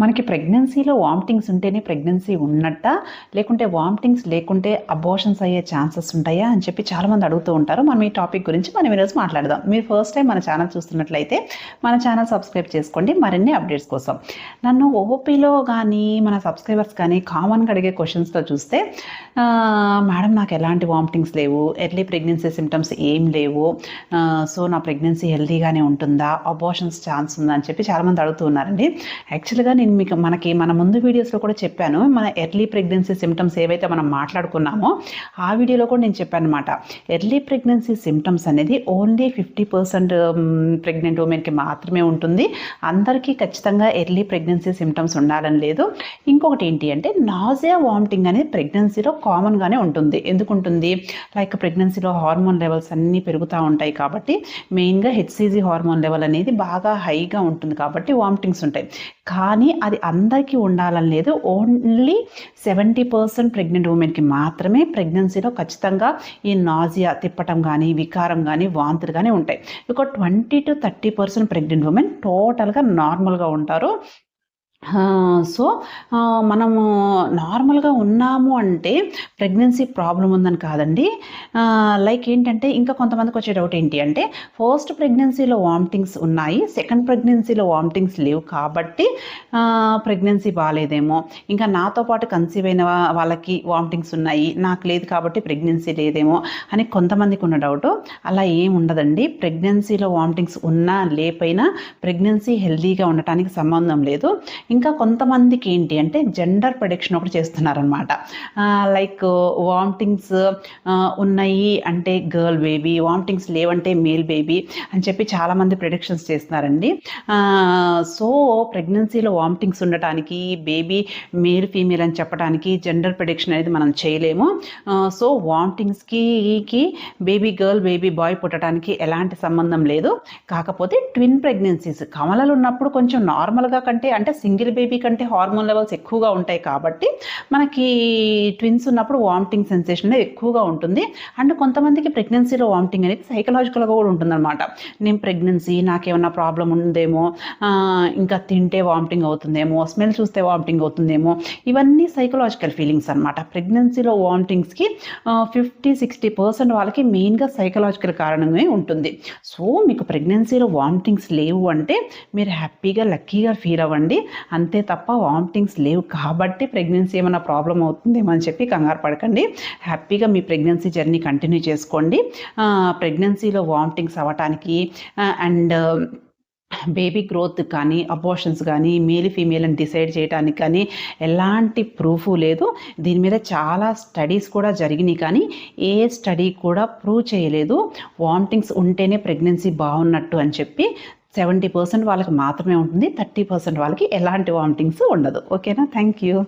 మనకి ప్రెగ్నెన్సీలో వామిటింగ్స్ ఉంటేనే ప్రెగ్నెన్సీ ఉన్నట్ట లేకుంటే వామిటింగ్స్ లేకుంటే అబోషన్స్ అయ్యే ఛాన్సెస్ ఉంటాయా అని చెప్పి చాలామంది అడుగుతూ ఉంటారు. మనం ఈ టాపిక్ గురించి మనం ఈరోజు మాట్లాడదాం. మీరు ఫస్ట్ టైం మన ఛానల్ చూస్తున్నట్లయితే మన ఛానల్ సబ్స్క్రైబ్ చేసుకోండి. మరిన్ని అప్డేట్స్ కోసం. నన్ను ఓపీలో కానీ మన సబ్స్క్రైబర్స్ కానీ కామన్గా అడిగే క్వశ్చన్స్తో చూస్తే మేడం నాకు ఎలాంటి వామిటింగ్స్ లేవు? ఎర్లీ ప్రెగ్నెన్సీ సిమ్టమ్స్ ఏం లేవు? సో నా ప్రెగ్నెన్సీ హెల్తీగానే ఉంటుందా? అబోషన్స్ ఛాన్స్ ఉందా? అని చెప్పి చాలామంది అడుగుతూ ఉన్నారండి. యాక్చువల్గా నేను మీకు మనకి మన ముందు వీడియోస్లో కూడా చెప్పాను మన ఎర్లీ ప్రెగ్నెన్సీ సిమ్టమ్స్ ఏవైతే మనం మాట్లాడుకున్నామో ఆ వీడియోలో కూడా నేను చెప్పాను అనమాట ఎర్లీ ప్రెగ్నెన్సీ సిమ్టమ్స్ అనేది ఓన్లీ ఫిఫ్టీ పర్సెంట్ ప్రెగ్నెంట్ ఉమెన్కి మాత్రమే ఉంటుంది. అందరికీ ఖచ్చితంగా ఎర్లీ ప్రెగ్నెన్సీ సిమ్టమ్స్ ఉండాలని లేదు. ఇంకొకటి ఏంటి అంటే నాజియా వామిటింగ్ అనేది ప్రెగ్నెన్సీలో కామన్గానే ఉంటుంది. ఎందుకుంటుంది? లైక్ ప్రెగ్నెన్సీలో హార్మోన్ లెవెల్స్ అన్నీ పెరుగుతూ ఉంటాయి కాబట్టి మెయిన్గా హెచ్సిజీ హార్మోన్ లెవెల్ అనేది బాగా హైగా ఉంటుంది కాబట్టి వామిటింగ్స్ ఉంటాయి. కానీ అది అందరికీ ఉండాలని లేదు. ఓన్లీ సెవెంటీ పర్సెంట్ ప్రెగ్నెంట్ ఉమెన్కి మాత్రమే ప్రెగ్నెన్సీలో ఖచ్చితంగా ఈ నాజియా తిప్పటం కానీ వికారం కానీ వాంతులు కానీ ఉంటాయి. ఒక twenty to thirty percent pregnant women టోటల్గా నార్మల్గా ఉంటారు. సో మనము నార్మల్గా ఉన్నాము అంటే ప్రెగ్నెన్సీ ప్రాబ్లం ఉందని కాదండి. లైక్ ఏంటంటే ఇంకా కొంతమందికి వచ్చే డౌట్ ఏంటి అంటే ఫస్ట్ ప్రెగ్నెన్సీలో వామిటింగ్స్ ఉన్నాయి సెకండ్ ప్రెగ్నెన్సీలో వామిటింగ్స్ లేవు కాబట్టి ప్రెగ్నెన్సీ బాగాలేదేమో ఇంకా నాతో పాటు కన్సీవ్ అయిన వాళ్ళకి వామిటింగ్స్ ఉన్నాయి నాకు లేదు కాబట్టి ప్రెగ్నెన్సీ లేదేమో అని కొంతమందికి ఉన్న డౌట్. అలా ఏం ఉండదండి. ప్రెగ్నెన్సీలో వామిటింగ్స్ ఉన్నా లేపైనా ప్రెగ్నెన్సీ హెల్దీగా ఉండటానికి సంబంధం లేదు. ఇంకా కొంతమందికి ఏంటి అంటే జెండర్ ప్రొడిక్షన్ ఒకటి చేస్తున్నారనమాట లైక్ వామిటింగ్స్ ఉన్నాయి అంటే గర్ల్ బేబీ వామిటింగ్స్ లేవంటే మేల్ బేబీ అని చెప్పి చాలామంది ప్రొడిక్షన్స్ చేస్తున్నారండి. సో ప్రెగ్నెన్సీలో వామిటింగ్స్ ఉండటానికి బేబీ మేల్ ఫీమేల్ అని చెప్పడానికి జెండర్ ప్రొడిక్షన్ అనేది మనం చేయలేము. సో వామిటింగ్స్కి బేబీ గర్ల్ బేబీ బాయ్ పుట్టడానికి ఎలాంటి సంబంధం లేదు. కాకపోతే ట్విన్ ప్రెగ్నెన్సీస్ కమలలు ఉన్నప్పుడు కొంచెం నార్మల్గా కంటే అంటే సింగిల్ బేబీ కంటే హార్మోన్ లెవెల్స్ ఎక్కువగా ఉంటాయి కాబట్టి మనకి ట్విన్స్ ఉన్నప్పుడు వామిటింగ్ సెన్సేషన్ అనేది ఎక్కువగా ఉంటుంది. అండ్ కొంతమందికి ప్రెగ్నెన్సీలో వామిటింగ్ అనేది సైకలాజికల్గా కూడా ఉంటుందన్నమాట. నేను ప్రెగ్నెన్సీ నాకేమన్నా ప్రాబ్లం ఉందేమో ఇంకా తింటే వామిటింగ్ అవుతుందేమో స్మెల్ చూస్తే వామిటింగ్ అవుతుందేమో ఇవన్నీ సైకలాజికల్ ఫీలింగ్స్ అనమాట ప్రెగ్నెన్సీలో వామిటింగ్స్కి ఫిఫ్టీ సిక్స్టీ పర్సెంట్ వాళ్ళకి మెయిన్గా సైకలాజికల్ కారణమే ఉంటుంది. సో మీకు ప్రెగ్నెన్సీలో వామిటింగ్స్ లేవు అంటే మీరు హ్యాపీగా లక్కీగా ఫీల్ అవ్వండి. అంతే తప్ప వామిటింగ్స్ లేవు. కాబట్టి ప్రెగ్నెన్సీ ఏమైనా ప్రాబ్లం అవుతుందేమో అని చెప్పి కంగారు పడకండి. హ్యాపీగా మీ ప్రెగ్నెన్సీ జర్నీ కంటిన్యూ చేసుకోండి. ప్రెగ్నెన్సీలో వామిటింగ్స్ అవ్వటానికి అండ్ బేబీ గ్రోత్ కానీ అబోషన్స్ కానీ మేల్ ఫీమేల్ అని డిసైడ్ చేయడానికి కానీ ఎలాంటి ప్రూఫ్ లేదు. దీని మీద చాలా స్టడీస్ కూడా జరిగినాయి కానీ ఏ స్టడీ కూడా ప్రూవ్ చేయలేదు. వామిటింగ్స్ ఉంటేనే ప్రెగ్నెన్సీ బాగున్నట్టు అని చెప్పి సెవెంటీ పర్సెంట్ వాళ్ళకి మాత్రమే ఉంటుంది థర్టీ పర్సెంట్ వాళ్ళకి ఎలాంటి వామిటింగ్స్ ఉండదు. ఓకేనా? Thank you.